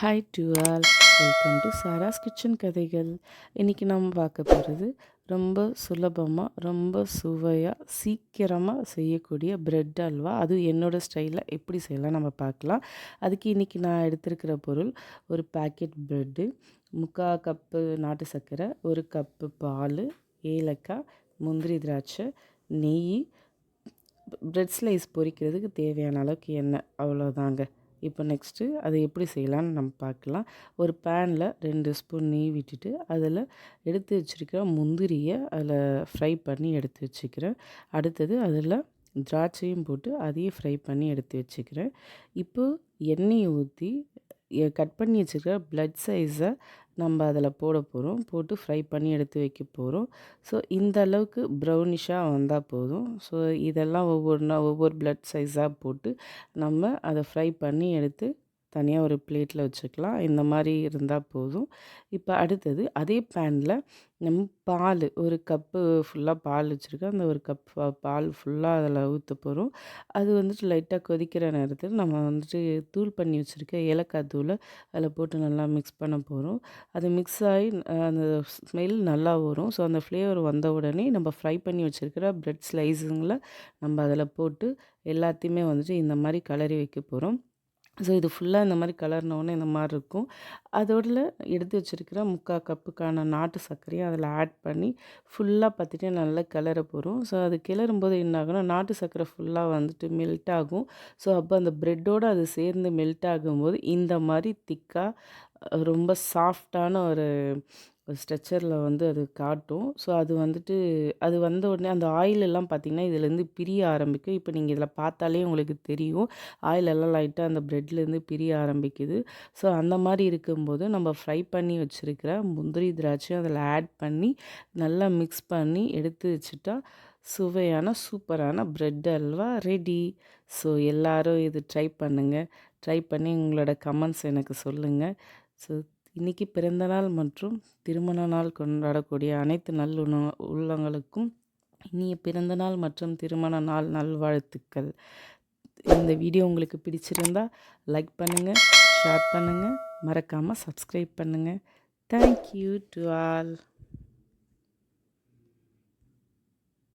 Hi to all all welcome to Sara's kitchen கதைகள் இன்றைக்கி நம்ம பார்க்க போகிறது ரொம்ப சுலபமாக ரொம்ப சுவையாக சீக்கிரமாக செய்யக்கூடிய பிரெட் அல்வா. அது என்னோடய ஸ்டைலில் எப்படி செய்யலாம் நம்ம பார்க்கலாம். அதுக்கு இன்றைக்கி நான் எடுத்திருக்கிற பொருள் ஒரு பேக்கெட் ப்ரெட்டு முக்கால் கப்பு நாட்டு சர்க்கரை ஒரு கப்பு பால் ஏலக்காய் முந்திரி திராட்சை நெய். ப்ரெட் ஸ்லைஸ் பொரிக்கிறதுக்கு தேவையான அளவுக்கு எண்ணெய். அவ்வளோதாங்க இப்போ நெக்ஸ்ட்டு அதை எப்படி செய்யலான்னு நம்ம பார்க்கலாம். ஒரு பேனில் ரெண்டு ஸ்பூன் நெய் விட்டுட்டு அதில் எடுத்து வச்சுருக்கிற முந்திரியை அதில் ஃப்ரை பண்ணி எடுத்து வச்சுக்கிறேன். அடுத்தது அதில் திராட்சையும் போட்டு அதையும் ஃப்ரை பண்ணி எடுத்து வச்சுக்கிறேன். இப்போது எண்ணெயை ஊற்றி கட் பண்ணி வச்சுருக்க ப்ளட் சைஸை நம்ம அதில் போட போகிறோம். போட்டு ஃப்ரை பண்ணி எடுத்து வைக்க போகிறோம். ஸோ இந்த அளவுக்கு ப்ரௌனிஷாக வந்தால் போதும். ஸோ இதெல்லாம் ஒவ்வொன்றா ஒவ்வொரு ப்ளட் சைஸாக போட்டு நம்ம அதை ஃப்ரை பண்ணி எடுத்து தனியாக ஒரு பிளேட்டில் வச்சுக்கலாம். இந்த மாதிரி இருந்தால் போதும். இப்போ அடுத்தது அதே பேனில் நம்ம பால் ஒரு கப்பு ஃபுல்லாக பால் வச்சுருக்கோம். அந்த ஒரு கப் பால் ஃபுல்லாக அதில் ஊற்ற போகிறோம் அது வந்துட்டு லைட்டாக கொதிக்கிற நேரத்தில் நம்ம வந்துட்டு தூள் பண்ணி வச்சுருக்க ஏலக்காய் தூளை அதில் போட்டு நல்லா மிக்ஸ் பண்ண போகிறோம் அது மிக்ஸ் ஆகி அந்த ஸ்மெல் நல்லா வரும். ஸோ அந்த ஃப்ளேவர் வந்த உடனே நம்ம ஃப்ரை பண்ணி வச்சுருக்கிற ப்ரெட் ஸ்லைஸுங்களை நம்ம அதில் போட்டு எல்லாத்தையுமே வந்துட்டு இந்த மாதிரி கலரி வைக்க போகிறோம் ஸோ இது ஃபுல்லாக இந்த மாதிரி கலர்னோடனே இந்த மாதிரி இருக்கும். அதோடல எடுத்து வச்சுருக்கிற முக்கால் கப்புக்கான நாட்டு சர்க்கரையும் அதில் ஆட் பண்ணி ஃபுல்லாக பார்த்துட்டு நல்லா கிளற போகிறோம் ஸோ அது கிளறும்போது என்ன ஆகும்னா நாட்டு சர்க்கரை ஃபுல்லாக வந்துட்டு மெல்ட் ஆகும். ஸோ அப்போ அந்த ப்ரெட்டோடு அது சேர்ந்து மெல்ட் ஆகும்போது இந்த மாதிரி திக்காக ரொம்ப சாஃப்டான ஒரு ஸ்ட்ரெச்சரில் வந்து அது காட்டும். ஸோ அது வந்துட்டு அது வந்த உடனே அந்த ஆயிலெல்லாம் பார்த்திங்கன்னா இதுலேருந்து பிரிய ஆரம்பிக்கும். இப்போ நீங்கள் இதில் பார்த்தாலே உங்களுக்கு தெரியும். ஆயிலெல்லாம் லைட்டாக அந்த ப்ரெட்லேருந்து பிரிய ஆரம்பிக்குது. ஸோ அந்த மாதிரி இருக்கும்போது நம்ம ஃப்ரை பண்ணி வச்சுருக்கிற முந்திரி திராட்சையும் அதில் ஆட் பண்ணி நல்லா மிக்ஸ் பண்ணி எடுத்து வச்சுட்டா சுவையான சூப்பரான ப்ரெட் அல்வா ரெடி ஸோ எல்லோரும் இது ட்ரை பண்ணுங்கள் ட்ரை பண்ணி உங்களோட கமெண்ட்ஸ் எனக்கு சொல்லுங்கள் ஸோ இன்றைக்கி பிறந்தநாள் மற்றும் திருமண நாள் கொண்டாடக்கூடிய அனைத்து நல்லுண உள்ளங்களுக்கும் இனிய பிறந்தநாள் மற்றும் திருமண நாள் நல்வாழ்த்துக்கள். இந்த வீடியோ உங்களுக்கு பிடிச்சிருந்தா லைக் பண்ணுங்கள் ஷேர் பண்ணுங்கள் மறக்காமல் சப்ஸ்கிரைப் பண்ணுங்கள் தேங்க்யூ டு ஆல்